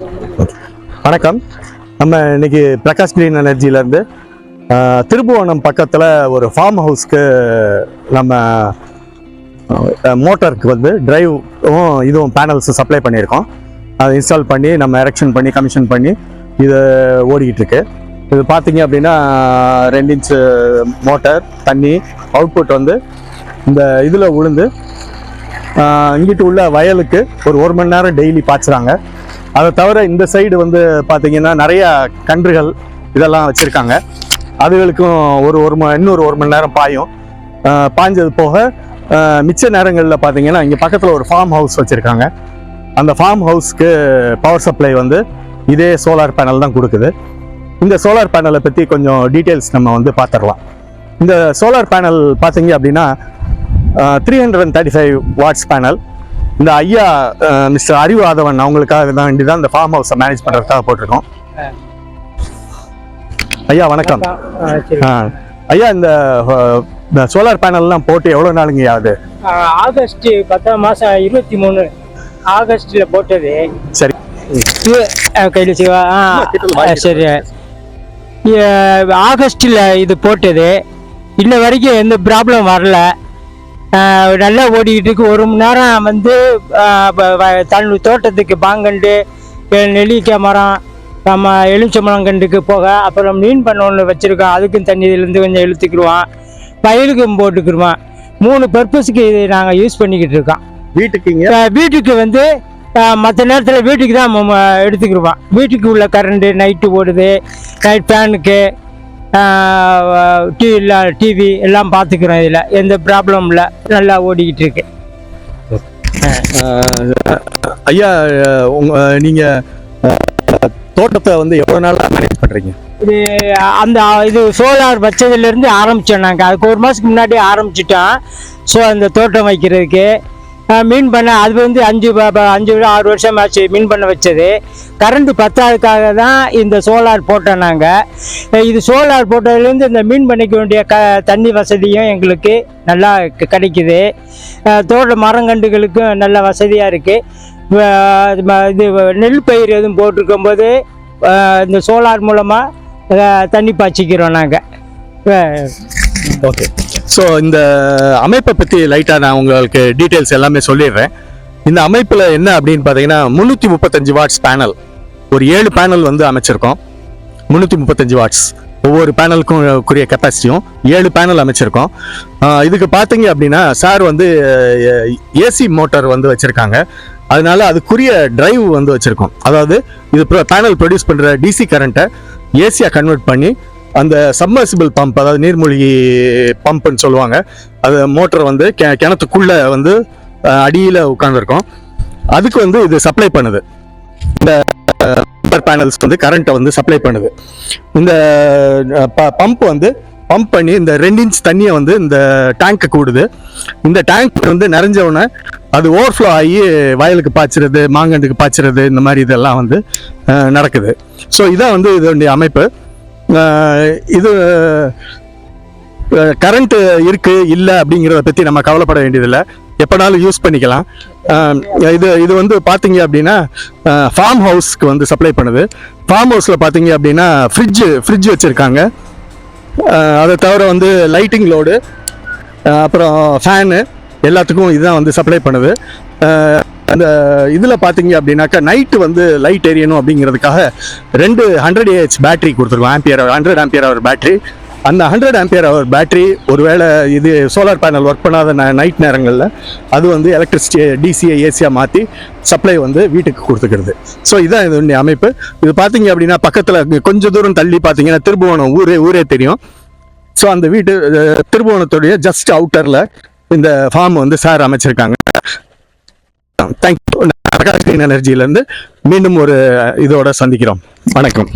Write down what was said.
வணக்கம். நம்ம இன்னைக்கு பிரகாஷ் கிரீன் எனர்ஜிலேருந்து திருப்புவனம் பக்கத்தில் ஒரு ஃபார்ம் ஹவுஸ்க்கு நம்ம மோட்டருக்கு வந்து டிரைவும் இதுவும் பேனல்ஸ் சப்ளை பண்ணியிருக்கோம். அதை இன்ஸ்டால் பண்ணி நம்ம எரெக்ஷன் பண்ணி கமிஷன் பண்ணி இது ஓடிக்கிட்டு இருக்கு இது பார்த்தீங்க அப்படின்னா ரெண்டு இன்ச்சு மோட்டர் தண்ணி அவுட்புட் வந்து இந்த இதில் உளுந்து இங்கிட்டு உள்ள வயலுக்கு ஒரு ஒரு மணி நேரம் டெய்லி பாய்ச்சுறாங்க. அதை தவிர இந்த சைடு வந்து பார்த்தீங்கன்னா நிறையா கன்றுகள் இதெல்லாம் வச்சுருக்காங்க. அதுகளுக்கும் ஒரு ஒரு ம இன்னொரு ஒரு மணி நேரம் பாயும். பாய்ஞ்சது போக மிச்ச நேரங்களில் பார்த்தீங்கன்னா இங்கே பக்கத்தில் ஒரு ஃபார்ம் ஹவுஸ் வச்சுருக்காங்க. அந்த ஃபார்ம் ஹவுஸ்க்கு பவர் சப்ளை வந்து இதே சோலார் பேனல் தான் கொடுக்குது. இந்த சோலார் பேனலை பற்றி கொஞ்சம் டீட்டெயில்ஸ் நம்ம வந்து பார்த்துடலாம் இந்த சோலார் பேனல் பார்த்தீங்க அப்படின்னா three hundred and thirty five watts panel இந்த ஐயா மிஸ்டர் அறிவாதவன் அவங்களுக்காக தான் வேண்டி தான் இந்த ஃபார்ம் ஹவுஸை மேனேஜ் பண்ணுறதுக்காக போட்டிருக்கோம். ஐயா வணக்கம். ஐயா இந்த சோலார் பேனல்லாம் போட்டு எவ்வளோ நாளுங்க ஆ, ஆகஸ்ட் பத்தாம் மாசம் இருபத்தி மூணு. ஆகஸ்ட்ல போட்டது. சரி. கையில சிவா சரி. ஆகஸ்ட்ல இது போட்டது. இன்ன வரைக்கும் எந்த ப்ராப்ளம் வரல. நல்லா ஓடிக்கிட்டு இருக்கு. ஒரு மணி நேரம் வந்து தன் தோட்டத்துக்கு பாங்கண்டு நெல்லிக்காய் மரம் நம்ம எலுமிச்சம்பழம் கண்டுக்கு போக அப்புறம் மீன் பண்ண ஒன்று வச்சுருக்கோம். அதுக்கும் தண்ணி இதுலேருந்து கொஞ்சம் இழுத்துக்கிடுவோம். வயலுக்கும் போட்டுக்கிடுவோம். மூணு பர்பஸுக்கு இது நாங்கள் யூஸ் பண்ணிக்கிட்டு இருக்கோம். வீட்டுக்குங்க இப்ப வீட்டுக்கு வந்து மற்ற நேரத்தில் வீட்டுக்கு தான் எடுத்துக்கிடுவோம். வீட்டுக்கு உள்ள கரண்ட்டு நைட்டு ஓடுது நைட் ஃபேனுக்கு டிவி டிவி எல்லாம் பார்த்துக்கிறோம் இதில். எந்த ப்ராப்ளம் இல்லை. நல்லா ஓடிக்கிட்டு இருக்கு. ஐயா உங்க நீங்க அஹ், தோட்டத்தை வந்து எவ்வளோ நாளாக மேனேஜ் பண்ணுறீங்க இது அந்த இது சோலார் வச்சதுலேருந்து ஆரம்பித்தோம் நாங்கள் அதுக்கு ஒரு மாதத்துக்கு முன்னாடி ஆரம்பிச்சிட்டோம். ஸோ அந்த தோட்டம் வைக்கிறதுக்கு. மீன் பண்ண அது வந்து அஞ்சு ப- ப- அஞ்சு ஆறு வருஷம் ஆச்சு மீன் பண்ண வச்சது. கரண்ட் பத்தாதுக்காக தான் இந்த சோலார் போட்டோம் நாங்கள் இது சோலார் போட்டதுலேருந்து இந்த மீன் பண்ணிக்க வேண்டிய க தண்ணி வசதியும் எங்களுக்கு நல்லா கிடைக்குது. தோட்ட மரங்கண்டுகளுக்கும் நல்ல வசதியாக இருக்குது இது நெல் பயிர் எதுவும் போட்டிருக்கும் போது இந்த சோலார் மூலமாக தண்ணி பாய்ச்சிக்கிறோம் நாங்கள் ஓகே. ஸோ இந்த அமைப்பை பற்றி லைட்டாக நான் உங்களுக்கு டீட்டெயில்ஸ் எல்லாமே சொல்லிடுறேன். இந்த அமைப்பில் என்ன அப்படின்னு பார்த்தீங்கன்னா முந்நூற்றி முப்பத்தஞ்சு வாட்ஸ் பேனல் ஒரு ஏழு பேனல் வந்து அமைச்சிருக்கோம். முந்நூற்றி முப்பத்தஞ்சு வாட்ஸ் ஒவ்வொரு பேனலுக்கும் குறிய கெப்பாசிட்டியும் ஏழு பேனல் அமைச்சிருக்கோம். இதுக்கு பார்த்தீங்க அப்படின்னா சார் வந்து ஏசி மோட்டார் வந்து வச்சுருக்காங்க. அதனால அதுக்குரிய டிரைவ் வந்து வச்சுருக்கோம். அதாவது இது பேனல் ப்ரொடியூஸ் பண்ணுற டிசி கரண்ட்டை ஏசியாக கன்வெர்ட் பண்ணி அந்த சப்மர்சிபிள் பம்ப் அதாவது நீர்மூழ்கி பம்ப்னு சொல்லுவாங்க. அது மோட்டர் வந்து கெ கிணத்துக்குள்ளே வந்து அடியில் உட்காந்துருக்கோம் அதுக்கு வந்து இது சப்ளை பண்ணுது. இந்த பேனல்ஸ் வந்து கரண்ட்டை வந்து சப்ளை பண்ணுது. இந்த பம்ப் வந்து பம்ப் பண்ணி இந்த ரெண்டு இன்ச் தண்ணியை வந்து இந்த டேங்க்கு கூடுது. இந்த டேங்க் வந்து நிறைஞ்ச உடனே அது ஓவர்ஃப்ளோ ஆகி வயலுக்கு பாய்ச்சுறது மாங்கண்டுக்கு பாய்ச்சுறது இந்த மாதிரி இதெல்லாம் வந்து நடக்குது. ஸோ இதான் வந்து இதனுடைய அமைப்பு. இது கரண்ட்டு இருக்குது இல்லை அப்படிங்கிறத பற்றி நம்ம கவலைப்பட வேண்டியதில்லை. எப்போனாலும் யூஸ் பண்ணிக்கலாம். இது இது வந்து பார்த்தீங்க அப்படின்னா ஃபார்ம் ஹவுஸ்க்கு வந்து சப்ளை பண்ணுது. ஃபார்ம் ஹவுஸில் பார்த்தீங்க அப்படின்னா ஃப்ரிட்ஜு ஃப்ரிட்ஜ் வச்சுருக்காங்க. அதை தவிர வந்து லைட்டிங் லோடு அப்புறம் ஃபேனு எல்லாத்துக்கும் இதுதான் வந்து சப்ளை பண்ணுது. அந்த இதில் பார்த்தீங்க அப்படின்னாக்கா நைட்டு வந்து லைட் எரியணும் அப்படிங்கிறதுக்காக ரெண்டு ஹண்ட்ரட் ஏஹெச் பேட்டரி கொடுத்துருக்கோம். Ampere hundred ampere hour battery அந்த ஹண்ட்ரட் ஆம்பியர் அவர் பேட்டரி ஒருவேளை இது சோலார் பேனல் ஒர்க் பண்ணாத நைட் நேரங்களில் அது வந்து எலக்ட்ரிசிட்டியை டிசியை ஏசியாக மாற்றி சப்ளை வந்து வீட்டுக்கு கொடுத்துக்கிறது. ஸோ இதுதான் இதனுடைய அமைப்பு. இது பார்த்தீங்க அப்படின்னா பக்கத்தில் கொஞ்சம் தூரம் தள்ளி பார்த்தீங்கன்னா திருபுவனம் ஊரே ஊரே தெரியும். ஸோ அந்த வீட்டு திருபுவனத்துடைய ஜஸ்ட் அவுட்டரில் இந்த ஃபார்ம் வந்து சார் அமைச்சிருக்காங்க. தேங்க்யூ எனர்ஜியிலேருந்து மீண்டும் ஒரு இதோட சந்திக்கிறோம். வணக்கம்.